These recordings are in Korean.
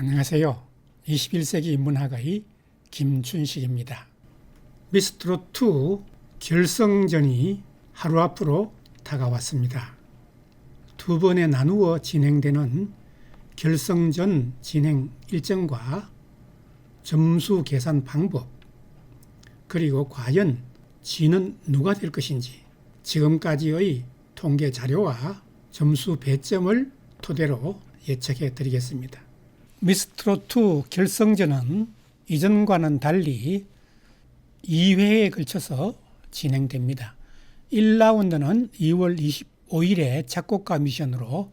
안녕하세요. 21세기 문학의 김춘식입니다. 미스트롯2 결성전이 하루 앞으로 다가왔습니다. 두 번에 나누어 진행되는 결성전 진행 일정과 점수 계산 방법, 그리고 과연 지는 누가 될 것인지 지금까지의 통계 자료와 점수 배점을 토대로 예측해 드리겠습니다. 미스트롯2 결성전은 이전과는 달리 2회에 걸쳐서 진행됩니다. 1라운드는 2월 25일에 작곡가 미션으로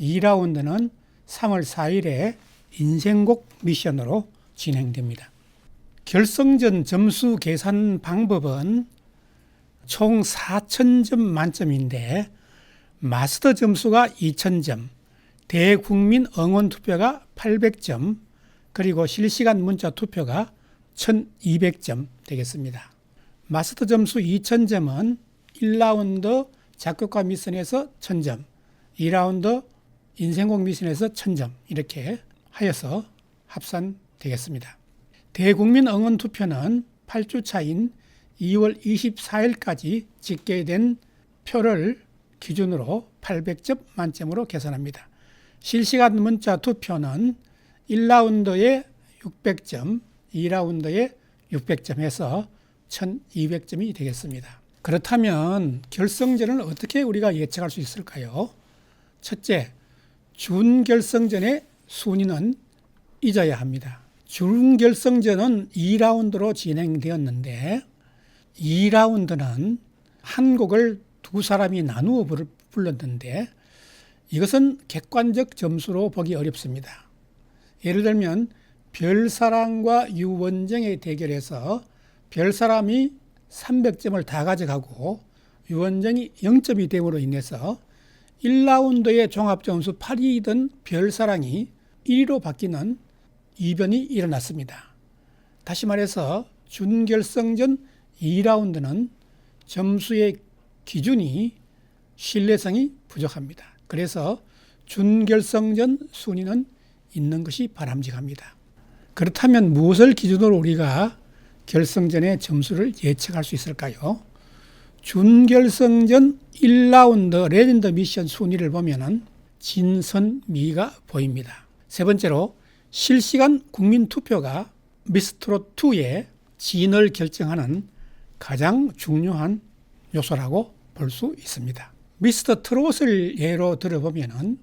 2라운드는 3월 4일에 인생곡 미션으로 진행됩니다. 결성전 점수 계산 방법은 총 4,000점 만점인데 마스터 점수가 2,000점, 대국민 응원 투표가 800점, 그리고 실시간 문자 투표가 1200점 되겠습니다. 마스터 점수 2000점은 1라운드 작곡가 미션에서 1000점, 2라운드 인생곡 미션에서 1000점 이렇게 하여서 합산되겠습니다. 대국민 응원 투표는 8주 차인 2월 24일까지 집계된 표를 기준으로 800점 만점으로 계산합니다. 실시간 문자 투표는 1라운드에 600점, 2라운드에 600점 해서 1200점이 되겠습니다. 그렇다면 결성전을 어떻게 우리가 예측할 수 있을까요? 첫째, 준결성전의 순위는 잊어야 합니다. 준결성전은 2라운드로 진행되었는데 2라운드는 한 곡을 두 사람이 나누어 불렀는데 이것은 객관적 점수로 보기 어렵습니다. 예를 들면 별사랑과 유원정의 대결에서 별사람이 300점을 다 가져가고 유원정이 0점이 됨으로 인해서 1라운드의 종합점수 8위이던 별사랑이 1위로 바뀌는 이변이 일어났습니다. 다시 말해서 준결성전 2라운드는 점수의 기준이 신뢰성이 부족합니다. 그래서 준결성전 순위는 있는 것이 바람직합니다. 그렇다면 무엇을 기준으로 우리가 결성전의 점수를 예측할 수 있을까요? 준결성전 1라운드 레전드 미션 순위를 보면은 진선미가 보입니다. 세 번째로 실시간 국민 투표가 미스트롯 2의 진을 결정하는 가장 중요한 요소라고 볼 수 있습니다. 미스터 트롯을 예로 들어보면은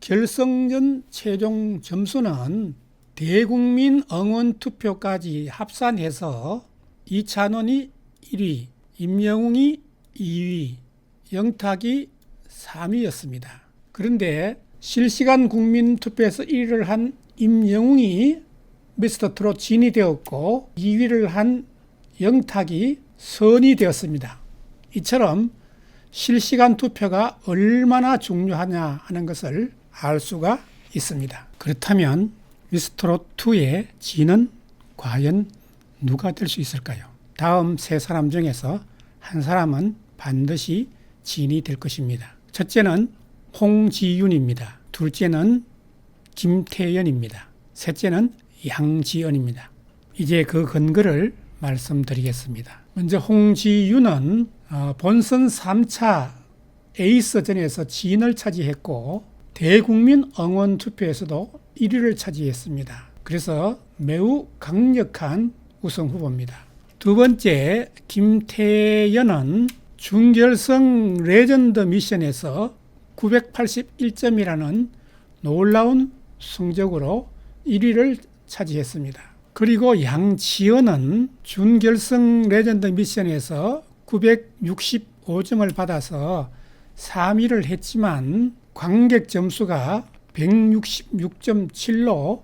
결성전 최종 점수는 대국민 응원 투표까지 합산해서 이찬원이 1위, 임영웅이 2위, 영탁이 3위였습니다. 그런데 실시간 국민 투표에서 1위를 한 임영웅이 미스터 트롯 진이 되었고 2위를 한 영탁이 선이 되었습니다. 이처럼 실시간 투표가 얼마나 중요하냐 하는 것을 알 수가 있습니다. 그렇다면 미스트롯 2의 진은 과연 누가 될 수 있을까요? 다음 세 사람 중에서 한 사람은 반드시 진이 될 것입니다. 첫째는 홍지윤입니다. 둘째는 김태연입니다. 셋째는 양지연입니다. 이제 그 근거를 말씀드리겠습니다. 먼저 홍지윤은 어, 본선 3차 에이스전에서 진을 차지했고 대국민 응원 투표에서도 1위를 차지했습니다. 그래서 매우 강력한 우승 후보입니다. 두 번째 김태연은 준결승 레전드 미션에서 981점이라는 놀라운 성적으로 1위를 차지했습니다. 그리고 양지연은 준결승 레전드 미션에서 965점을 받아서 3위를 했지만 관객 점수가 166.7로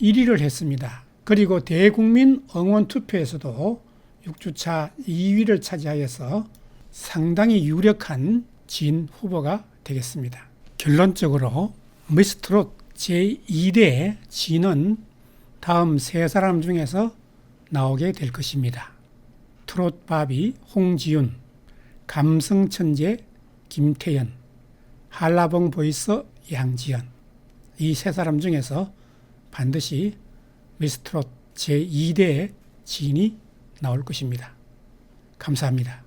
1위를 했습니다. 그리고 대국민 응원 투표에서도 6주차 2위를 차지하여서 상당히 유력한 진 후보가 되겠습니다. 결론적으로 미스트롯 제2대 진은 다음 세 사람 중에서 나오게 될 것입니다. 트롯바비 홍지윤, 감성천재 김태연, 한라봉 보이스 양지연 이 세 사람 중에서 반드시 미스트롯 제2대 진이 나올 것입니다. 감사합니다.